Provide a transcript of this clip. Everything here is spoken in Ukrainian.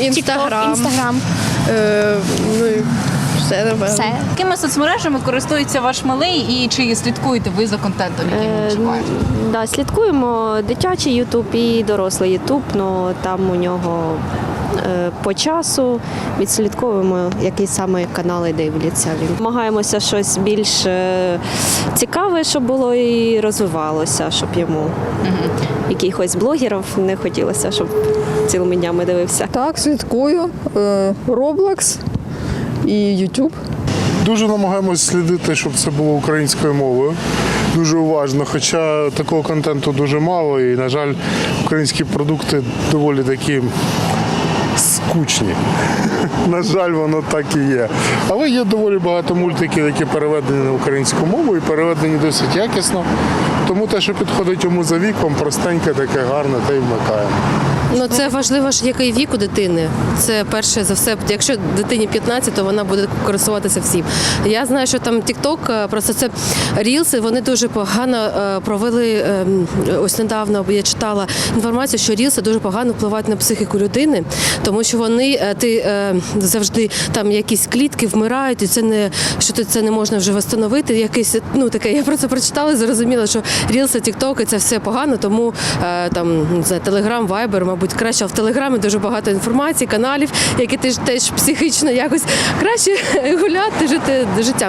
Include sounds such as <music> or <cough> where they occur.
Інстаграм. Інстаграм. Е, ну і все, напевно. Все. Якими соцмережами користується ваш малий і чи слідкуєте ви за контентом, який він Е, вживає? Да, слідкуємо дитячий Ютуб і дорослий Ютуб. Ну там у нього по часу відслідковуємо, які саме канали дивляться. Він намагаємося щось більш е, цікаве, щоб було і розвивалося, щоб йому якихось блогерів не хотілося, щоб цілими днями дивився. Так, слідкую. Е, Roblox і YouTube. Дуже намагаємось слідити, щоб це було українською мовою. Дуже уважно, хоча такого контенту дуже мало, і, на жаль, українські продукти доволі такі скучні. <laughs> На жаль, воно так і є. Але є доволі багато мультиків, які переведені на українську мову і переведені досить якісно. Тому те, що підходить йому за віком, простеньке, таке гарне, те й вмикаємо. Ну це важливо ж який вік у дитини. Це перше за все. Якщо дитині 15, то вона буде користуватися всім. Я знаю, що там TikTok, е, просто це рілси. Вони дуже погано е, провели. ем, Ось недавно я читала інформацію, що рілси дуже погано впливають на психіку людини, тому що вони е, ти е, завжди там якісь клітки вмирають, і це не що ти це не можна вже встановити. Якийсь ну таке. Я про це прочитала і зрозуміла, що рілси, тіктоки це все погано, тому е, там знаю, Телеграм, Вайбер, мабуть, краще А в Телеграмі дуже багато інформації, каналів, які теж теж психічно якось краще <laughs> гуляти, жити життям.